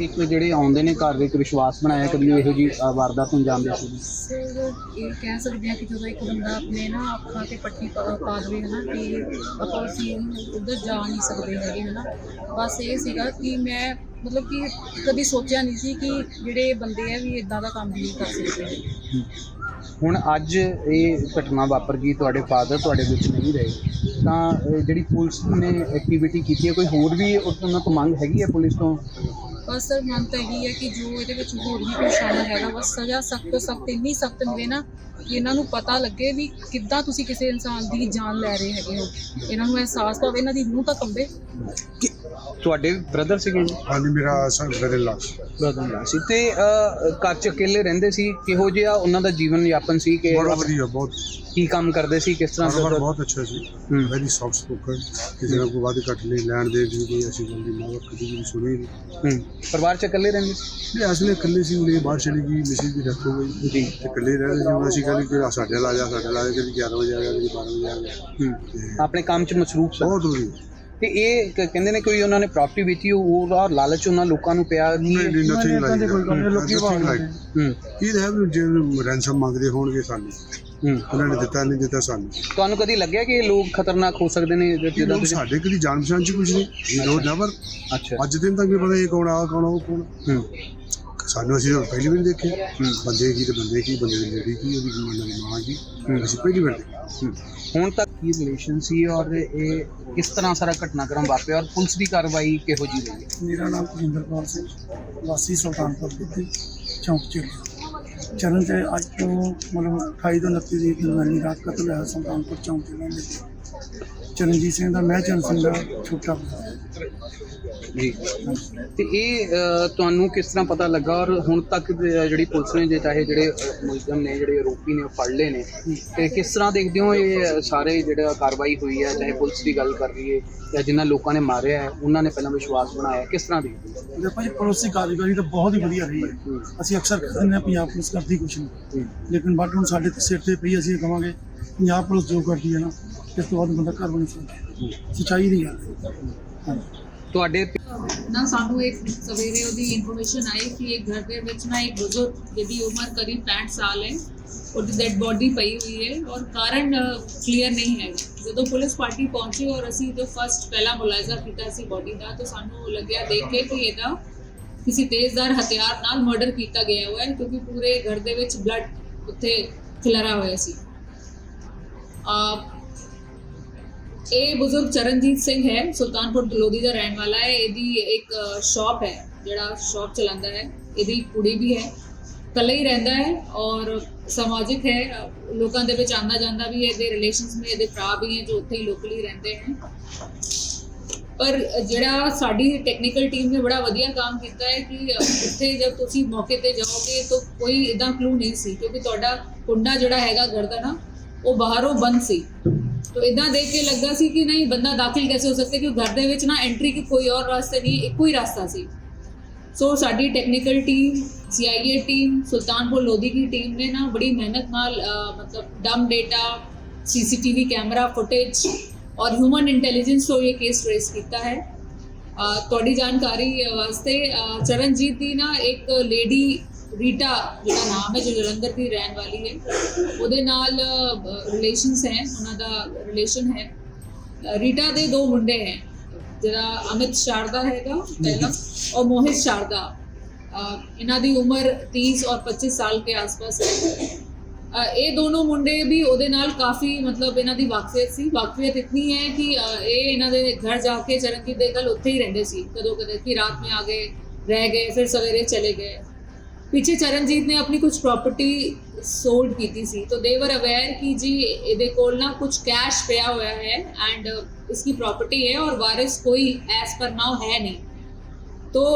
ਇੱਕ ਜਿਹੜੇ ਆਉਂਦੇ ਨੇ ਘਰ ਦੇ ਇੱਕ ਵਿਸ਼ਵਾਸ ਬਣਾਇਆ ਕਦੀ ਇਹੋ ਜੀ ਵਾਰਦਾਤ ਨੂੰ ਜਾਣਦੇ ਸੀ ਸਰ ਇਹ ਕਹਿ ਸਕਦੇ ਹਾਂ ਕਿ ਜਦੋਂ ਇੱਕ ਬੰਦਾ ਆਪਣੇ ਨਾ ਅੱਖਾਂ ਤੇ ਪੱਟੀ ਪਾ ਪਾ ਦੇਵੇ ਹਨਾ ਕਿ ਆਪਾਂ ਅਸੀਂ ਉਧਰ ਜਾ ਨਹੀਂ ਸਕਦੇ ਹੈਗੇ ਹਨਾ। ਬਸ ਇਹ ਸੀਗਾ ਕਿ ਮੈਂ ਮਤਲਬ ਕਿ ਕਦੀ ਸੋਚਿਆ ਨਹੀਂ ਸੀ ਕਿ ਜਿਹੜੇ ਬੰਦੇ ਆ ਵੀ ਇਦਾਂ ਦਾ ਕੰਮ ਵੀ ਕਰ ਸਕਦੇ। ਹੁਣ ਅੱਜ ਇਹ ਘਟਨਾ ਵਾਪਰ ਗਈ ਤੁਹਾਡੇ ਫਾਦਰ ਤੁਹਾਡੇ ਵਿੱਚ ਨਹੀਂ ਰਹੇ ਤਾਂ ਜਿਹੜੀ ਪੁਲਿਸ ਨੇ ਐਕਟੀਵਿਟੀ ਕੀਤੀ ਹੈ ਕੋਈ ਹੋਰ ਵੀ ਉਹਨਾਂ ਤੋਂ ਮੰਗ ਹੈਗੀ ਹੈ ਪੁਲਿਸ ਤੋਂ? ਬਸ ਸਰ ਮੰਨ ਤਾਂ ਇਹੀ ਹੈ ਕਿ ਜੋ ਇਹਦੇ ਵਿੱਚ ਹੋਰ ਵੀ ਕੋਈ ਸ਼ਾਮਲ ਹੈਗਾ ਬਸ ਸਜ਼ਾ ਸਖਤ ਤੋਂ ਸਖਤ ਇੰਨੀ ਸਖਤ ਮਿਲੇ ਨਾ ਕਿ ਇਹਨਾਂ ਨੂੰ ਪਤਾ ਲੱਗੇ ਵੀ ਕਿੱਦਾਂ ਤੁਸੀਂ ਕਿਸੇ ਇਨਸਾਨ ਦੀ ਜਾਨ ਲੈ ਰਹੇ ਹੈਗੇ ਹੋ। ਇਹਨਾਂ ਨੂੰ ਅਹਿਸਾਸ ਪਵੇ ਇਹਨਾਂ ਦੀ ਰੂਹ ਤਾਂ ਕੰਬੇ। ਤੁਹਾਡੇ ਬ੍ਰਦਰ ਸੀਗੇ ਜੀ? ਹਾਂਜੀ ਮੇਰਾ ਸਨ ਬਦਲ ਬ੍ਰਦਰ ਸੀ। ਤੇ ਅਹ, ਘਰ ਚ ਇਕੱਲੇ ਰਹਿੰਦੇ ਸੀ? ਕਿਹੋ ਜਿਹਾ ਉਹਨਾਂ ਦਾ ਜੀਵਨ ਯਾਪਨ ਸੀ ਕਿ ਬੜਾ ਵਧੀਆ ਬਹੁਤ। ਕੀ ਕੰਮ ਕਰਦੇ ਸੀ? ਕਿਸ ਤਰ੍ਹਾਂ ਕਾਰੋਬਾਰ ਦਾ ਬਹੁਤ ਅੱਛਾ ਸੀ। ਹੂੰ। ਵੈਰੀ ਸੌਫਟ ਸਪੋਕਨ ਕਿਸੇ ਨਾਲ ਕੋਈ ਵਾਦ ਘੱਟ ਨਹੀਂ ਲੈਣ ਦੇ ਦੀ ਕੋਈ ਅਸੀਂ ਗੱਲ ਦੀ ਮਾਵਾ ਕਦੀ ਵੀ ਸੁਣੀ। ਨਹੀਂ ਹੂੰ। ਪਰਿਵਾਰ ਚ ਇਕੱਲੇ ਰਹਿੰਦੇ? ਸੀ ਇਹ ਅਸਲੇ ਇਕੱਲੇ ਸੀ ਉਹਨੇ ਬਾਹਰ ਚਲੀ ਗਈ ਮਿਸਿਸ ਦੀ ਡੈਥ ਹੋ ਗਈ। ਜੀ। ਤੇ ਇਕੱਲੇ ਰਹਿੰਦੇ ਸੀ ਹੁਣ ਅਸੀਂ ਕਹਿੰਦੇ ਕਿ ਸਾਡੇ ਨਾਲ ਆ ਜਾ ਸਾਡੇ ਨਾਲ ਆ ਜਾ ਕਦੀ 11 ਵਜੇ ਆ ਜਾ ਕਦੀ 12 ਵਜੇ ਆ ਜਾ। ਹੂੰ। ਤੇ ਆਪਣੇ ਕੰਮ ਚ ਮਸਰੂਫ ਸਨ। ਬਹੁਤ ਦੂਰੀ ਤੇ ਇਹ ਕ- ਕਹਿੰਦੇ ਨੇ ਕੋਈ ਉਹਨਾਂ ਨੇ ਪ੍ਰਾਪਰਟੀ ਵੇਚੀ ਉਹਦਾ ਲਾਲਚ ਉਹਨਾਂ ਲੋਕਾਂ ਨੂੰ ਪਿਆ ਨਹੀਂ ਕਿ ਨਹੀਂ ਨਥਿੰਗ ਲਾਈਕ ਲੋਕੀ ਹੂੰ ਇਹ ਹੈ ਵੀ ਜੇ ਰੈਂਸਮ ਮੰਗਦੇ ਹੋਣਗੇ ਸਾਨੂੰ। ਉਹਨਾਂ ਨੇ ਦਿੱਤਾ ਨਹੀਂ ਦਿੱਤਾ ਸਾਨੂੰ। ਤੁਹਾਨੂੰ ਕਦੀ ਲੱਗਿਆ ਕਿ ਇਹ ਲੋਕ ਖਤਰਨਾਕ ਹੋ ਸਕਦੇ ਨੇ ਜ- ਇਹ ਜਿੱਦਾਂ ਲੋਕ ਤੁਸੀਂ ਸਾਡੇ ਕਦੀ ਜਾਣ ਪਛਾਣ ਚ ਕੁਝ ਨਹੀਂ। ਇਹ ਲੋਕ ਨੈਵਰ ਅੱਛਾ। ਅੱਜ ਦਿਨ ਤੱਕ ਵੀ ਪਤਾ ਇਹ ਕੌਣ ਆ ਕੌਣ ਉਹ ਕੌਣ ਹੂੰ। ਸਾਨੂੰ ਅਸੀਂ ਤਾਂ ਪਹਿਲੀ ਵਾਰ ਦੇਖੇ ਹੂੰ। ਬੰਦੇ ਕੀ ਤੇ ਬੰਦੇ ਕੀ ਬੰਦੇ ਦੀ ਲੇਡੀ ਕੀ ਉਹਦੀ ਕੀ ਦੀ ਮਾਂ ਕੀ। ਹੂੰ। ਅਸੀਂ ਪਹਿਲੀ ਵਾਰ ਦੇਖੇ। ਹੁਣ ਤੱਕ ਕੀ ਰਿਲੇਸ਼ਨ ਸੀ ਔਰ ਇਹ ਕਿਸ ਤਰ੍ਹਾਂ ਸਾਰਾ ਘਟਨਾਕ੍ਰਮ ਵਾਪਰਿਆ ਔਰ ਪੁਲਿਸ ਦੀ ਕਾਰਵਾਈ ਕਿਹੋ ਜੀ ਰਹੀ? ਹੈ ਮੇਰਾ ਨਾਮ ਕੁਲਿੰਦਰਪਾਲ ਸਿੰਘ ਵਾਸੀ ਸੁਲਤਾਨਪੁਰ ਦਿੱਤੀ ਚੌਂਕ ਚ। ਚਰਨ ਤੇ ਅੱਜ ਤੋਂ ਮਤਲਬ 28 ਤੋਂ 29 ਦੀ ਦਿਨ ਰਾਤ ਕਤਲ ਹੋਇਆ ਸੁਲਤਾਨਪੁਰ ਚੌਂਕ ਚ ਰਹਿੰਦੇ ਚਰਨਜੀਤ ਸਿੰਘ ਦਾ ਮੈਂ ਚਰਨ ਸਿੰਘ ਦਾ ਛੋਟਾ ਭਰਾ। ਜੀ। ਤੇ ਇਹ ਅ, ਤੁਹਾਨੂੰ ਕਿਸ ਤਰ੍ਹਾਂ ਪਤਾ ਲੱਗਾ? ਔਰ ਹੁਣ ਤੱਕ ਜਿਹੜੀ ਪੁਲਿਸ ਨੇ ਜੇ ਚਾਹੇ ਜਿਹੜੇ ਅ, ਮੁਲਜ਼ਮ ਨੇ ਜਿਹੜੇ ਆਰੋਪੀ ਨੇ ਉਹ ਫੜ ਲਏ ਨੇ। ਤੇ ਕਿਸ ਤਰ੍ਹਾਂ ਦੇਖਦੇ ਹੋ ਇਹ ਸਾਰੇ ਜਿਹੜਾ ਕਾਰਵਾਈ ਹੋਈ ਹੈ? ਚਾਹੇ ਪੁਲਿਸ ਦੀ ਗੱਲ ਕਰ ਰਹੀ ਹੈ ਜਾਂ ਜਿਨ੍ਹਾਂ ਲੋਕਾਂ ਨੇ ਮਾਰਿਆ ਹੈ ਉਹਨਾਂ ਨੇ ਪਹਿਲਾਂ ਵਿਸ਼ਵਾਸ ਬਣਾਇਆ ਕਿਸ ਤਰ੍ਹਾਂ ਦੇਖਦੇ ਹੋ? ਦੇਖੋ ਜੀ ਪੁਲਿਸ ਦੀ ਕਾਰਜਕਾਰੀ ਤਾਂ ਬਹੁਤ ਹੀ ਵਧੀਆ ਰਹੀ ਹੈ। ਅਸੀਂ ਅਕਸਰ ਕਹਿੰਦੇ ਹਾਂ ਪੰਜਾਬ ਪੁਲਿਸ ਕਰਦੀ ਕੁਛ ਨਹੀਂ। ਲੇਕਿਨ ਬਟ ਹੁਣ ਸਾਡੇ ਤੇ ਸਿਰ ਤੇ ਪਈ ਅਸੀਂ ਇਹ ਕਵਾਂਗੇ ਪੰਜਾਬ ਪੁਲਿਸ ਜੋ ਕਰਦੀ ਹੈ ਨਾ ਇਸ ਤੋਂ ਬਾਅਦ ਬੰਦਾ ਘਰ ਬਣੀ ਸਕਦਾ ਸੱਚਾਈ ਦੀ ਗੱਲ ਹੈ। ਹਾਂਜੀ ਤੁਹਾਡੇ ਨਾ ਸਾਨੂੰ ਇੱਕ ਸਵੇਰੇ ਉਹਦੀ ਇਨਫੋਰਮੇਸ਼ਨ ਆਈ ਕਿ ਇੱਕ ਘਰ ਦੇ ਵਿੱਚ ਨਾ ਇੱਕ ਬਜ਼ੁਰਗ ਜਿਹਦੀ ਉਮਰ ਕਰੀਬ 65 ਸਾਲ ਹੈ ਉਹਦੀ ਡੈਡ ਬੋਡੀ ਪਈ ਹੋਈ ਹੈ ਔਰ ਕਾਰਨ ਕਲੀਅਰ ਨਹੀਂ ਹੈ। ਜਦੋਂ ਪੁਲਿਸ ਪਾਰਟੀ ਪਹੁੰਚੀ ਔਰ ਅਸੀਂ ਜੋ ਫਸਟ ਪਹਿਲਾ ਮੁਲਾਜ਼ਾ ਕੀਤਾ ਸੀ ਬੋਡੀ ਦਾ ਤਾਂ ਸਾਨੂੰ ਲੱਗਿਆ ਦੇਖ ਕੇ ਕਿ ਇਹਦਾ ਕਿਸੇ ਤੇਜ਼ਦਾਰ ਹਥਿਆਰ ਨਾਲ ਮਰਡਰ ਕੀਤਾ ਗਿਆ ਹੋਇਆ ਹੈ ਕਿਉਂਕਿ ਪੂਰੇ ਘਰ ਦੇ ਵਿੱਚ ਬਲੱਡ ਉੱਥੇ ਖਿਲਰਾ ਹੋਇਆ ਸੀ। ਅਹ ਇਹ ਬਜ਼ੁਰਗ ਚਰਨਜੀਤ ਸਿੰਘ ਹੈ ਸੁਲਤਾਨਪੁਰ ਦਲੋਦੀ ਦਾ ਰਹਿਣ ਵਾਲਾ ਹੈ ਇਹਦੀ ਇੱਕ ਸ਼ਾਪ ਹੈ ਜਿਹੜਾ ਸ਼ਾਪ ਚਲਾਉਂਦਾ ਹੈ ਇਹਦੀ ਇੱਕ ਕੁੜੀ ਵੀ ਹੈ ਇਕੱਲਾ ਹੀ ਰਹਿੰਦਾ ਹੈ ਔਰ ਸਮਾਜਿਕ ਹੈ ਅ, ਲੋਕਾਂ ਦੇ ਵਿੱਚ ਆਉਂਦਾ ਜਾਂਦਾ ਵੀ ਹੈ ਇਹਦੇ ਰਿਲੇਸ਼ਨਸ में ਇਹਦੇ ਭਰਾ ਵੀ ਹੈ ਜੋ ਉੱਥੇ ਹੀ ਲੋਕਲੀ ਰਹਿੰਦੇ ਹਨ ਪਰ ਜਿਹੜਾ ਸਾਡੀ ਟੈਕਨੀਕਲ ਟੀਮ ਨੇ ਬੜਾ ਵਧੀਆ ਕੰਮ ਕੀਤਾ ਹੈ ਕਿ ਉੱਥੇ ਜਦ ਤੁਸੀਂ ਮੌਕੇ ਤੇ ਜਾਓਗੇ ਤਾਂ ਕੋਈ ਇਦਾਂ ਕਲੂ ਨਹੀਂ ਸੀ ਕਿਉਂਕਿ ਤੁਹਾਡਾ ਕੁੰਡਾ ਜਿਹੜਾ ਹੈਗਾ ਘਰ ਦਾ ਨਾ ਉਹ ਬਾਹਰੋਂ ਬੰਦ ਸੀ ਤੋ ਇਦਾਂ ਦੇਖ ਕੇ ਲੱਗਦਾ ਸੀ ਕਿ ਨਹੀਂ ਬੰਦਾ ਦਾਖਲ ਕੈਸੇ ਹੋ ਸਕਦਾ ਕਿ ਘਰ ਦੇ ਵਿੱਚ ਨਾ ਐਂਟਰੀ ਕੇ ਕੋਈ ਹੋਰ ਰਸਤੇ ਨਹੀਂ ਇੱਕੋ ਹੀ ਰਸਤਾ ਸੀ ਸੋ ਸਾਡੀ technical team CIA team Sultanpur Lodhi ਦੀ ਟੀਮ ਨੇ ਨਾ ਬੜੀ ਮਿਹਨਤ ਨਾਲ ਮਤਲਬ dump data CCTV camera footage ਔਰ ਹਿਊਮਨ ਇੰਟੈਲੀਜੈਂਸ ਤੋਂ ਇਹ ਕੇਸ ਟ੍ਰੇਸ ਕੀਤਾ ਹੈ ਤੁਹਾਡੀ ਜਾਣਕਾਰੀ ਵਾਸਤੇ ਚਰਨਜੀਤ ਦੀ ਨਾ ਇੱਕ ਲੇਡੀ ਰੀਟਾ ਜਿਹੜਾ ਨਾਮ ਹੈ, ਜੋ ਜਲੰਧਰ ਦੀ ਰਹਿਣ ਵਾਲੀ ਹੈ, ਉਹਦੇ ਨਾਲ ਰਿਲੇਸ਼ਨਸ ਹੈ, ਉਹਨਾਂ ਦਾ ਰਿਲੇਸ਼ਨ ਹੈ। ਰੀਟਾ ਦੇ ਦੋ ਮੁੰਡੇ ਹੈ, ਜਿਹੜਾ ਅਮਿਤ ਸ਼ਾਰਦਾ ਹੈਗਾ, ਪਹਿਲਾ, ਔਰ ਮੋਹਿਤ ਸ਼ਾਰਦਾ। ਇਹਨਾਂ ਦੀ ਉਮਰ 30 ਔਰ 25 ਸਾਲ ਦੇ ਆਸ-ਪਾਸ ਹੈ। ਇਹ ਦੋਨੋਂ ਮੁੰਡੇ ਵੀ ਉਹਦੇ ਨਾਲ ਕਾਫੀ, ਮਤਲਬ ਇਹਨਾਂ ਦੀ ਵਾਕਫੀਅਤ ਸੀ। ਵਾਕਫੀਅਤ ਇਤਨੀ ਹੈ ਕਿ ਇਹ ਇਹਨਾਂ ਦੇ ਘਰ ਜਾ ਕੇ ਚਰਨਜੀਤ ਦੇ ਨਾਲ ਉੱਥੇ ਹੀ ਰਹਿੰਦੇ ਸੀ। ਕਦੋਂ ਕਦੇ ਕਿ ਰਾਤ ਨੂੰ ਆ ਗਏ, ਰਹਿ ਗਏ, ਫਿਰ ਸਵੇਰੇ ਚਲੇ ਗਏ। ਪਿੱਛੇ ਚਰਨਜੀਤ ਨੇ ਆਪਣੀ ਕੁਝ ਪ੍ਰਾਪਰਟੀ ਸੋਲਡ ਕੀਤੀ ਸੀ, ਤਾਂ ਦੇ ਵਰ ਅਵੇਅਰ ਕਿ ਜੀ ਇਹਦੇ ਕੋਲ ਨਾ ਕੁਝ ਕੈਸ਼ ਪਿਆ ਹੋਇਆ ਹੈ ਐਂਡ ਇਸकी ਪ੍ਰਾਪਰਟੀ ਹੈ ਔਰ ਵਾਰਿਸ ਕੋਈ ਐਸ ਪਰ ਨਾਉ ਹੈ ਨਹੀਂ।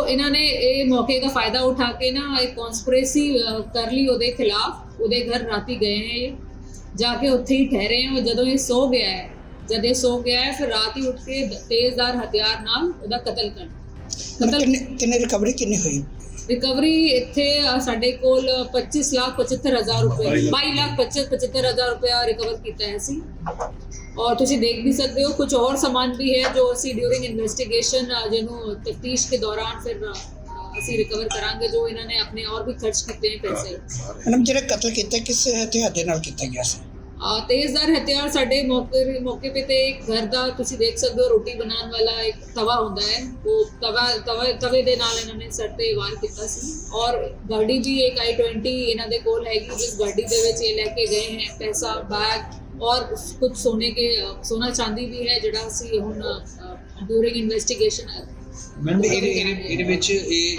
ਇਹਨਾਂ ਨੇ ਇਹ ਮੌਕੇ ਦਾ ਫਾਇਦਾ ਉਠਾ ਕੇ ना एक कॉन्स्परेसी कर ली ਉਹਦੇ ਖਿਲਾਫ, ਉਹਦੇ ਘਰ ਰਾਤੀ ਗਏ ਹੈ ਜਾ ਕੇ ਉੱਥੇ ਹੀ ਠਹਿਰੇ ਹੈ ਜਦੋਂ ਇਹ ਸੋ ਗਿਆ ਹੈ, ਜਦ ਇਹ ਸੋ ਗਿਆ ਹੈ, ਫਿਰ ਰਾਤ ਹੀ ਉੱਠ ਕੇ ਤੇਜ਼ਦਾਰ ਹਥਿਆਰ ਨਾਲ ਉਹਦਾ ਕਤਲ ਕਰ ਕਤਲ ਕਿੰਨੇ ਰਿਕਵਰੀ ਕਿੰਨੀ ਹੋਈ ਰਿਕਵਰੀ ਇੱਥੇ ਸਾਡੇ ਕੋਲ 25 ਲੱਖ 75 ਹਜ਼ਾਰ ਰੁਪਏ 22 ਲੱਖ। 25 75 ਹਜ਼ਾਰ ਰੁਪਏ ਰਿਕਵਰ ਕੀਤਾ ਹੈ ਸੀ ਔਰ ਤੁਸੀਂ ਦੇਖ ਵੀ ਸਕਦੇ ਹੋ ਕੁਝ ਹੋਰ ਸਮਾਨ ਵੀ ਹੈ ਜੋ ਅਸੀਂ ਡਿਊਰਿੰਗ ਇਨਵੈਸਟੀਗੇਸ਼ਨ ਜਿਹਨੂੰ ਤਫਤੀਸ਼ ਕੇ ਦੌਰਾਨ ਫਿਰ ਅਸੀਂ ਰਿਕਵਰ ਕਰਾਂਗੇ ਜੋ ਇਹਨਾਂ ਨੇ ਆਪਣੇ ਔਰ ਵੀ ਖਰਚ ਕੀਤੇ ਨੇ ਪੈਸੇ। ਮੈਡਮ ਜਿਹੜਾ ਕਤਲ ਕੀਤਾ ਕਿਸ ਹਥਿਆਰ ਦੇ ਨਾਲ ਕੀਤਾ ਗਿਆ ਸੀ? ਤੇਜ਼ਦਾਰ ਹਥਿਆਰ ਸਾਡੇ ਮੌਕੇ ਮੌਕੇ ਤੇ ਤੇ ਇੱਕ ਘਰ ਦਾ ਤੁਸੀਂ ਦੇਖ ਸਕਦੇ ਹੋ ਰੋਟੀ ਬਣਾਉਣ ਵਾਲਾ ਇੱਕ ਤਵਾ ਹੁੰਦਾ ਹੈ। ਉਹ ਤਵਾ ਤਵਾ ਤਵੇ ਦੇ ਨਾਲ ਇਹਨਾਂ ਨੇ ਸਰ ਤੇ ਵਾਰ ਕੀਤਾ ਸੀ। ਔਰ ਗਾੜੀ ਵੀ ਇੱਕ i20 ਇਹਨਾਂ ਦੇ ਕੋਲ ਹੈਗੀ ਜਿਸ ਗੱਡੀ ਦੇ ਵਿੱਚ ਇਹ ਲੈ ਕੇ ਗਏ ਹੈ ਪੈਸਾ ਬੈਗ ਔਰ ਕੁਝ ਸੋਨੇ ਕੇ ਸੋਨਾ ਚਾਂਦੀ ਵੀ ਹੈ ਜਿਹੜਾ ਅਸੀਂ ਹੁਣ ਡੂਰਿੰਗ ਇਨਵੈਸਟੀਗੇਸ਼ਨ ਮੈਮ ਇਹਦੇ ਵਿੱਚ ਇਹ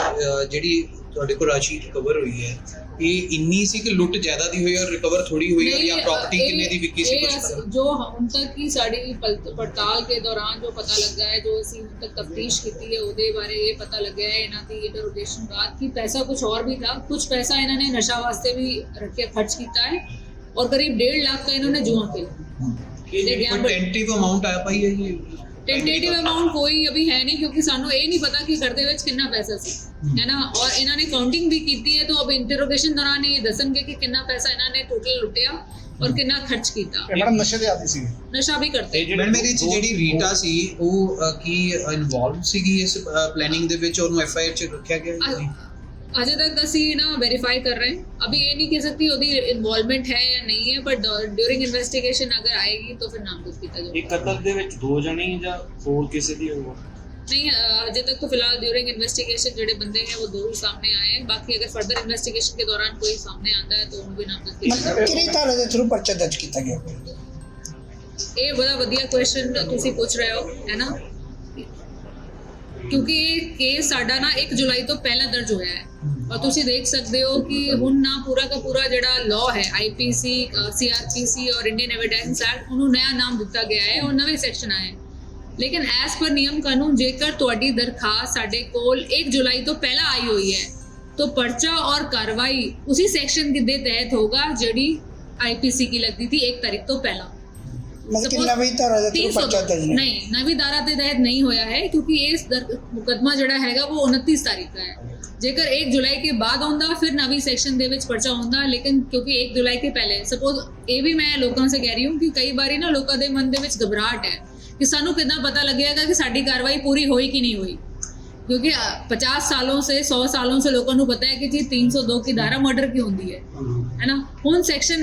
ਜਿਹੜੀ ਤੁਹਾਡੇ ਕੋਲ ਰਾਸ਼ੀ ਰਿਕਵਰ ਹੋਈ ਹੈ ਇਹ ਇੰਨੀ ਸੀ ਕਿ ਲੁੱਟ ਜ਼ਿਆਦਾ ਦੀ ਹੋਈ ਔਰ ਰਿਕਵਰ ਥੋੜੀ ਹੋਈ ਔਰ ਜਾਂ ਪ੍ਰੋਪਰਟੀ ਕਿੰਨੇ ਦੀ ਵਿਕੀ ਸੀ ਕੁਝ ਪਤਾ। ਜੋ ਹੁਣ ਤੱਕ ਹੀ ਸਾਡੀ ਪੜਤਾਲ ਦੇ ਦੌਰਾਨ ਜੋ ਪਤਾ ਲੱਗਾ ਹੈ ਜੋ ਅਸੀਂ ਹੁਣ ਤੱਕ ਤਫਤੀਸ਼ ਕੀਤੀ ਹੈ ਉਹਦੇ ਬਾਰੇ ਇਹ ਪਤਾ ਲੱਗਿਆ ਹੈ ਇਹਨਾਂ ਦੀ ਇਹ ਬਾਅਦ ਕਿ ਪੈਸਾ ਕੁਝ ਹੋਰ ਵੀ ਥਾ। ਕੁਝ ਪੈਸਾ ਇਹਨਾਂ ਨੇ ਨਸ਼ਾ ਵਾਸਤੇ ਵੀ ਰੱਖਿਆ ਖਰਚ ਕੀਤਾ ਹੈ ਔਰ ਕਰੀਬ 1.5 ਲੱਖ ਦਾ ਇਹਨਾਂ ਨੇ ਜੂਆ ਖੇਲਾ ਇਹ ਕੋਈ ਟੈਂਟਿਵ ਅਮਾਉਂਟ ਆ ਪਾਈ ਹੈ ਜੀ ਟੈਂਟੇਟਿਵ ਅਮਾਉਂਟ ਕੋਈ ਅਭੀ ਹੈ ਨਹੀਂ ਕਿਉਂਕਿ ਸਾਨੂੰ ਇਹ ਨਹੀਂ ਪਤਾ ਕਿ ਘਰ ਦੇ ਵਿੱਚ ਕਿੰਨਾ ਪੈਸਾ ਸੀ ਹੈ ਨਾ? ਔਰ ਇਹਨਾਂ ਨੇ ਕਾਊਂਟਿੰਗ ਵੀ ਕੀਤੀ ਹੈ ਤਾਂ ਅਬ ਇੰਟਰੋਗੇਸ਼ਨ ਦੌਰਾਨ ਇਹ ਦੱਸਣਗੇ ਕਿ ਕਿੰਨਾ ਪੈਸਾ ਇਹਨਾਂ ਨੇ ਟੋਟਲ ਲੁੱਟਿਆ ਔਰ ਕਿੰਨਾ ਖਰਚ ਕੀਤਾ। ਮੈਡਮ ਨਸ਼ੇ ਦੇ ਆਦੀ ਸੀ। ਨਸ਼ਾ ਵੀ ਕਰਦੇ। ਮੈਡਮ ਮੇਰੇ ਚ ਜਿਹੜੀ ਰੀਟਾ ਸੀ ਉਹ ਅਹ, ਕੀ ਇਨਵੋਲਵ ਸੀਗੀ ਇਸ ਪਲੈਨਿੰਗ ਦੇ ਵਿੱਚ? ਉਹਨੂੰ ਐਫ ਆਈ ਆਰ ਚ ਰੱਖਿਆ ਗਿਆ? ਜੀ? ਅਜੇ ਤੱਕ ਅਸੀਂ ਨਾ ਵੈਰੀਫਾਈ ਕਰ ਰਹੇ ਹਾਂ ਅਭੀ ਇਹ ਨਹੀਂ ਕਹਿ ਸਕਤੀ ਉਹਦੀ ਇਨਵੋਲਵਮੈਂਟ ਹੈ ਜਾਂ ਨਹੀਂ ਹੈ ਬਟ ਡਿਊਰਿੰਗ ਇਨਵੈਸਟੀਗੇਸ਼ਨ ਅਗਰ ਆਏਗੀ ਤਾਂ ਫਿਰ ਨਾਮਜ਼ਦ ਕੀਤਾ ਜਾਏਗਾ ਇਹ ਕਤਲ ਦੇ ਵਿੱਚ ਦੋ ਜਣੇ ਜਾਂ ਹੋਰ ਕਿਸੇ ਦੀ ਹੋਊਗਾ नहीं अ, अजय तक तो फिलहाल ड्यूरिंग इन्वेस्टिगेशन ਜਿਹੜੇ ਬੰਦੇ हैं वो दो ही सामने आए हैं बाकी अगर फर्दर इन्वेस्टिगेशन के दौरान कोई सामने आता है तो उनको भी नामजद किया ਮਤਲਬ जाएगा ਕਿਹੜੀ ਧਾਰਾ ਦੇ ਥਰੂ ਪਰਚਾ ਦਰਜ ਕੀਤਾ ਗਿਆ ਇਹ ਬੜਾ ਵਧੀਆ ਕੁਐਸਚਨ ਤੁਸੀਂ ਪੁੱਛ ਰਹੇ ਹੋ ਹੈ ਨਾ ਕਿਉਂਕਿ ਇਹ ਕੇਸ ਸਾਡਾ ਨਾ 1 ਜੁਲਾਈ ਤੋਂ ਪਹਿਲਾਂ ਦਰਜ ਹੋਇਆ ਹੈ ਔਰ ਤੁਸੀਂ ਦੇਖ ਸਕਦੇ ਹੋ ਕਿ ਹੁਣ ਨਾ ਪੂਰਾ ਦਾ ਪੂਰਾ ਜਿਹੜਾ ਲਾਅ ਹੈ ਆਈਪੀਸੀ ਸੀਆਰਪੀਸੀ ਔਰ ਇੰਡੀਅਨ ਐਵੀਡੈਂਸ ਐਕਟ ਉਹਨੂੰ ਨਵਾਂ ਨਾਮ ਦਿੱਤਾ ਗਿਆ ਹੈ ਔਰ ਨਵੇਂ ਸੈਕਸ਼ਨ ਆਏ ਹੈ। ਲੇਕਿਨ ਐਸ ਪਰ ਨਿਯਮ ਕਾਨੂੰਨ ਜੇਕਰ ਤੁਹਾਡੀ ਦਰਖਾਸਤ ਸਾਡੇ ਕੋਲ 1 ਜੁਲਾਈ ਤੋਂ ਪਹਿਲਾਂ ਆਈ ਹੋਈ ਹੈ तो पर्चा और कार्रवाई उसी सेक्शन के दे तहत होगा जड़ी आईपीसी की लगती थी एक तारीख तो पहला ਸਾਨੂੰ ਕਿਦਾਂ ਪਤਾ ਲੱਗੇਗਾ ਕਿ ਸਾਡੀ ਕਾਰਵਾਈ ਪੂਰੀ ਹੋਈ ਕਿ ਨਹੀਂ ਹੋਈ। क्योंकि पचास सालों ਸੇ सौ सालों ਸੇ ਲੋਕਾਂ ਨੂੰ ਪਤਾ ਹੈ ਕਿ जी 302 की धारा मर्डर की होती है है ना हूँ सैक्शन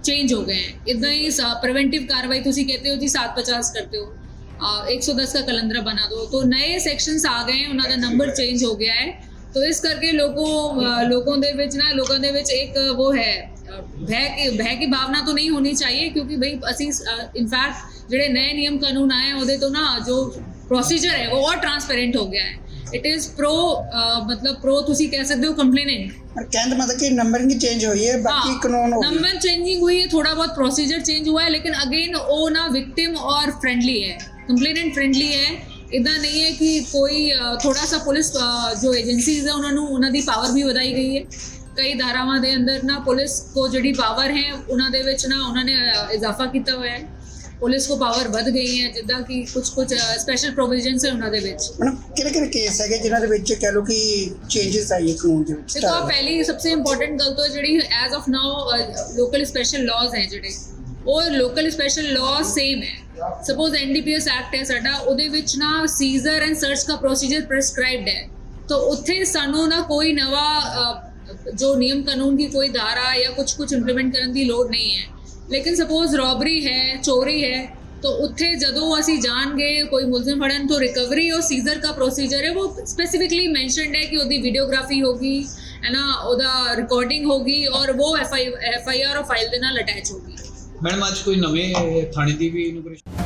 चेंज हो गए हैं। इतना ही प्रिवेंटिव कार्रवाई तो तुम कहते हो जी सात पचास करते हो। एक सौ दस का कलंदरा बना दो। तो नए सैक्शन आ गए हैं उन्होंने नंबर चेंज हो गया है। तो इस करके लोगों लोगों के बीच ना, लोगों के बीच एक, वो है भय की भय की भावना तो नहीं होनी चाहिए, क्योंकि भाई असी इनफैक्ट जो नए नियम कानून आए हैं वो तो ना, जो प्रोसीजर है, वो और ट्रांसपेरेंट हो गया है। इट इज प्रो मतलब प्रो ਤੁਸੀਂ ਕਹਿ ਸਕਦੇ ਹੋ ਕੰਪਲੇਨੈਂਟ ਪਰ ਕਹਿਣ ਦਾ ਮਤਲਬ ਕਿ ਨੰਬਰਿੰਗ ਚੇਂਜ ਹੋਈ ਹੈ ਬਾਕੀ हाँ, ਕਾਨੂੰਨ ਹੋ ਗਏ नंबर चेंजिंग हुई है थोड़ा बहुत प्रोसीजर चेंज हुआ है लेकिन अगेन वो ना विक्टिम और फ्रेंडली है कंप्लेनेंट फ्रेंडली है ਇਦਾਂ ਨਹੀਂ ਹੈ ਕਿ ਕੋਈ ਅ, ਥੋੜਾ ਸਾ ਪੁਲਿਸ ਅ, ਜੋ ਏਜੰਸੀਜ਼ ਹੈ ਉਹਨਾਂ ਨੂੰ ਉਹਨਾਂ ਦੀ ਪਾਵਰ ਵੀ ਵਧਾਈ ਗਈ ਹੈ ਕਈ ਧਾਰਾਵਾਂ ਦੇ ਅੰਦਰ ਨਾ ਪੁਲਿਸ ਕੋ ਜਿਹੜੀ ਪਾਵਰ ਹੈ ਉਹਨਾਂ ਦੇ ਵਿੱਚ ਨਾ ਉਹਨਾਂ ਨੇ ਅ, ਇਜ਼ਾਫਾ ਕੀਤਾ ਹੋਇਆ ਹੈ ਪੁਲਿਸ ਕੋ ਪਾਵਰ ਵੱਧ ਗਈ ਹੈ ਜਿੱਦਾਂ ਕਿ ਕੁਝ ਕੁਝ ਸਪੈਸ਼ਲ ਪ੍ਰੋਵੀਜ਼ਨਸ ਹੈ ਉਹਨਾਂ ਦੇ ਵਿੱਚ। ਮੈਡਮ ਕਿਹੜੇ ਕਿਹੜੇ ਕੇਸ ਹੈਗੇ ਜਿਨ੍ਹਾਂ ਦੇ ਵਿੱਚ ਕਹਿ ਲਓ ਕਿ ਚੇਂਜਸ ਆਈ ਹੈ ਕਾਨੂੰਨ ਦੇ ਵਿੱਚ? ਦੇਖੋ ਪਹਿਲੀ ਸਭ ਤੋਂ ਇੰਪੋਰਟੈਂਟ ਗੱਲ ਤਾਂ ਜਿਹੜੀ as of now local special laws ਹੈ ਜਿਹੜੇ। ਉਹ ਲੋਕਲ ਸਪੈਸ਼ਲ ਲਾਅ ਸੇਮ ਹੈ। ਸਪੋਜ਼ ਐਨਡੀਪੀਐਸ ਐਕਟ ਹੈ ਸਾਡਾ ਉਹਦੇ ਵਿੱਚ ਨਾ ਸੀਜ਼ਰ ਐਂਡ ਸਰਚ ਦਾ ਪ੍ਰੋਸੀਜਰ ਪ੍ਰੈਸਕ੍ਰਾਈਬਡ ਹੈ। ਤਾਂ ਉੱਥੇ ਸਾਨੂੰ ਨਾ ਕੋਈ ਨਵਾਂ ਜੋ ਨਿਯਮ ਕਾਨੂੰਨ ਦੀ ਕੋਈ ਧਾਰਾ ਜਾਂ ਕੁਝ ਕੁਝ ਇੰਪਲੀਮੈਂਟ ਕਰਨ ਦੀ ਲੋੜ ਨਹੀਂ ਹੈ। ਲੇਕਿਨ ਸਪੋਜ਼ ਰੋਬਰੀ ਹੈ ਚੋਰੀ ਹੈ तो ਉੱਥੇ ਜਦੋਂ ਅਸੀਂ ਜਾਣਗੇ ਕੋਈ ਮੁਲਜ਼ਮ ਫੜਨ ਤੋਂ ਰਿਕਵਰੀ और सीजर का प्रोसीजर है वो स्पेसिफिकली मेंशनड है कि ਉਹਦੀ ਵੀਡੀਓਗ੍ਰਾਫੀ ਹੋਗੀ ਹੈ ਨਾ ਉਹਦਾ ਰਿਕਾਰਡਿੰਗ ਹੋਗੀ ਔਰ ਉਹ ਐਫ ਆਈ ਆਰ ਫਾਈਲ ਦੇ ਨਾਲ ਅਟੈਚ ਹੋਗੀ ਮੈਡਮ ਅੱਜ ਕੋਈ ਨਵੇਂ ਥਾਣੇ ਦੀ ਵੀ ਇਨੋਗ੍ਰੇਸ਼ਨ